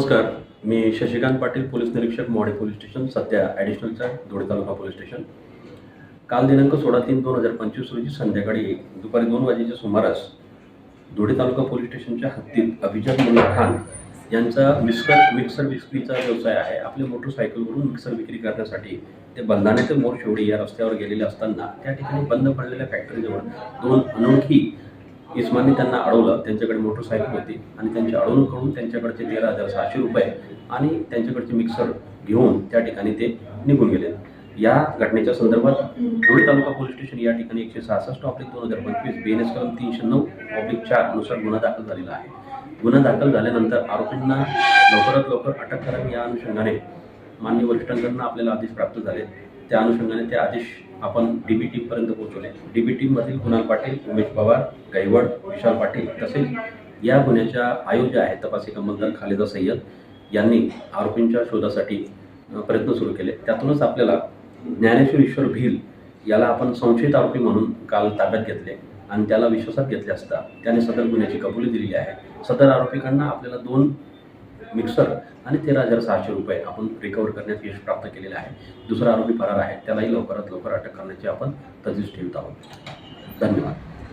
नमस्कार. मी शशिकांत पाटील पोलीस निरीक्षक Mohadi police station सध्या ॲडिशनलचा धुळे तालुका पोलीस स्टेशन. काल दिनांक सोळा तीन दोन हजार पंचवीस रोजी संध्याकाळी दुपारी दोन वाजेच्या सुमारास धुळे तालुका पोलीस स्टेशनच्या हद्दीत अभिजात मुल्ला खान यांचा मिक्सर मिक्सर विक्रीचा व्यवसाय आहे. आपल्या मोटरसायकलवरून मिक्सर विक्री करण्यासाठी ते बंधाणे ते मोर शेवडी या रस्त्यावर गेलेले असताना त्या ठिकाणी बंद पडलेल्या फॅक्टरीजवळ दोन अनोळखी इस्माने त्यांना अडवलं त्यांच्याकडे मोटरसायकल होती आणि त्यांची अडवणूक करून त्यांच्याकडचे तेरा हजार सहाशे रुपये आणि त्यांच्याकडचे मिक्सर घेऊन त्या ठिकाणी ते निघून गेले. या घटनेच्या संदर्भात धुळे तालुका पोलीस स्टेशन या ठिकाणी एकशे सहासष्ट ऑब्लिक दोन हजार पंचवीस बी एन एस कलम तीनशे नऊ ऑब्लिक चारनुसार गुन्हा दाखल झालेला आहे. गुन्हा दाखल झाल्यानंतर आरोपींना लवकरात लवकर अटक करावी या अनुषंगाने मान्य वरिष्ठांकडून आपल्याला आदेश प्राप्त झाले. त्या अनुषंगाने ते आदेश आपण डी बी टीमपर्यंत पोहोचवले. डी बी टीममधील कुणाल पाटील उमेश पवार गायवड विशाल पाटील तसेच या गुन्ह्याच्या आयोज्य आहेत तपासी अंमलदार खालिदा सय्यद यांनी आरोपींच्या शोधासाठी प्रयत्न सुरू केले. त्यातूनच आपल्याला ज्ञानेश्वर ईश्वर भील याला आपण संशयित आरोपी म्हणून काल ताब्यात घेतले आणि त्याला विश्वासात घेतले असता त्याने सदर गुन्ह्याची कबुली दिलेली आहे. सदर आरोपीकडनं आपल्याला दोन मिक्सर आणि तेरा हजार सहाशे रुपये आपण रिकवर करण्यात यश प्राप्त केलेले आहे. दुसरा आरोपी फरार आहे. त्यालाही लवकरात लवकर अटक करण्याची आपण तजवीज ठेवत आहोत. धन्यवाद.